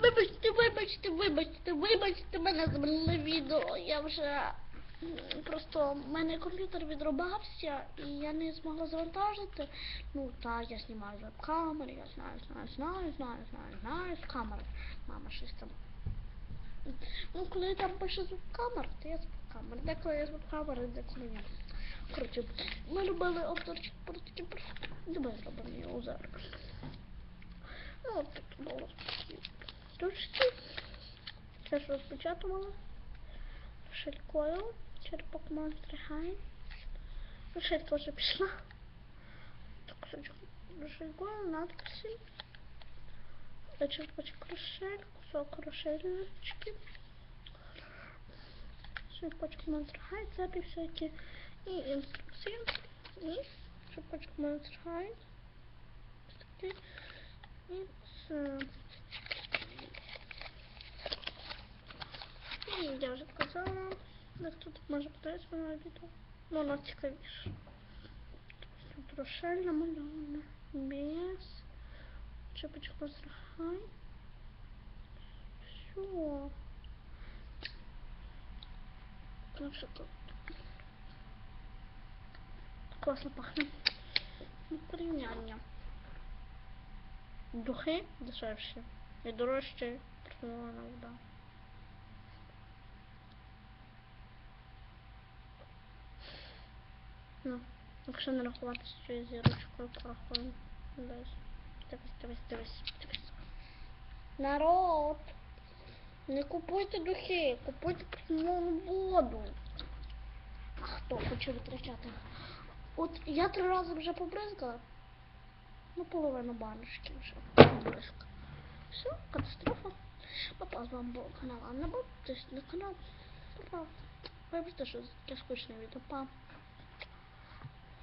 Вибачте, вибачте, вибачте, вибачте, мене забрали відео. Я вже просто в мене комп'ютер відрубався і я не змогла завантажити. Ну так, я знімаю з камери, я знаю, знаю, знаю, знаю, знаю, знаю з камери. Мама щось там. Ну, коли там пише звук камер, то я звук камер. Деколи я звук камери, деколи ні. Коротше, ми робили обзорчик про такі просто. Давай зробимо його зараз. Ну, от тут було штучки. Це ж розпечатувала. Шелькою. Монстри хай. Ну, ще теж пішла. Так, шелькою, надписи. Черепочек рошель, кусок монстр хай, цепи всякие. И инструкции. И черепочек монстр хай. І це. І я вже казала, де тут може подивитися на відео. Ну, воно цікавіше. Тут Рошель намальована. Без. Чепочка розрахай. Все. Ну, що тут? Класно пахне. Ну, порівняння. Духи дешевші і дорожчі парфумована вода. Ну, якщо не рахувати з цією зірочкою, порахуємо. Десь. Дивись, дивись, дивись, дивись. Народ! Не купуйте духи, купуйте парфумовану воду. А хто хоче витрачати? От я три рази вже побризкала, Ну, половину баночки вже бризк. Все, катастрофа. Папа з вами був канал Анна есть на канал. Папа. Вибачте, що таке скучне відео. Па.